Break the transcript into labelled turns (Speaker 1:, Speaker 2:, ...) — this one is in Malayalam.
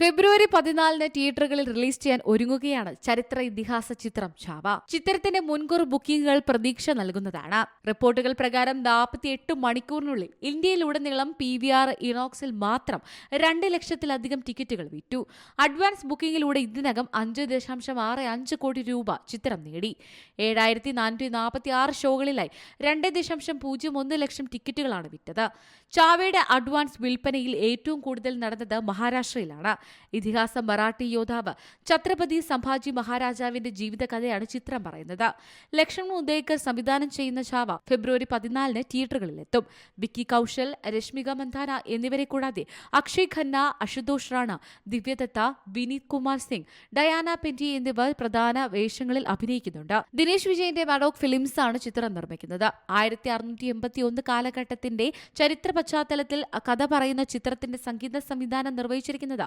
Speaker 1: ഫെബ്രുവരി പതിനാലിന് തിയേറ്ററുകളിൽ റിലീസ് ചെയ്യാൻ ഒരുങ്ങുകയാണ് ചരിത്ര ഇതിഹാസ ചിത്രം ഛാവ ചിത്രത്തിന്റെ മുൻകൂർ ബുക്കിംഗുകൾ പ്രതീക്ഷ നൽകുന്നതാണ്. റിപ്പോർട്ടുകൾ പ്രകാരം നാൽപ്പത്തിയെട്ട് മണിക്കൂറിനുള്ളിൽ ഇന്ത്യയിലുടനീളം പി വി ആർ ഇനോക്സിൽ മാത്രം രണ്ട് ലക്ഷത്തിലധികം ടിക്കറ്റുകൾ വിറ്റു. അഡ്വാൻസ് ബുക്കിംഗിലൂടെ ഇതിനകം അഞ്ച് ദശാംശം ആറ് അഞ്ച് കോടി രൂപ ചിത്രം നേടി. ഏഴായിരത്തി നാനൂറ്റി നാൽപ്പത്തി ആറ് ഷോകളിലായി രണ്ട് ദശാംശം പൂജ്യം ഒന്ന് ലക്ഷം ടിക്കറ്റുകളാണ് വിറ്റത്. ചാവയുടെ അഡ്വാൻസ് വിൽപ്പനയിൽ ഏറ്റവും കൂടുതൽ നടന്നത് മഹാരാഷ്ട്രയിലാണ്. ഇതിഹാസ മറാഠി യോദ്ധാവ് ഛത്രപതി സംഭാജി മഹാരാജാവിന്റെ ജീവിതകഥയാണ് ചിത്രം പറയുന്നത്. ലക്ഷ്മൺ ഉദയക്കർ സംവിധാനം ചെയ്യുന്ന ഛാവ ഫെബ്രുവരി പതിനാലിന് തിയേറ്ററുകളിലെത്തും. വിക്കി കൗശൽ രശ്മിക മന്ദാന എന്നിവരെ കൂടാതെ അക്ഷയ് ഖന്ന അശുതോഷ് റാണ ദിവ്യദത്ത വിനീത് കുമാർ സിംഗ് ഡയാന പെന്റി എന്നിവർ പ്രധാന വേഷങ്ങളിൽ അഭിനയിക്കുന്നുണ്ട്. ദിനേശ് വിജയന്റെ മഡോക് ഫിലിംസ് ആണ് ചിത്രം നിർമ്മിക്കുന്നത്. ആയിരത്തി അറുന്നൂറ്റി എൺപത്തി ഒന്ന് കാലഘട്ടത്തിന്റെ ചരിത്ര പശ്ചാത്തലത്തിൽ കഥ പറയുന്ന ചിത്രത്തിന്റെ സംഗീത സംവിധാനം നിർവഹിച്ചിരിക്കുന്നത്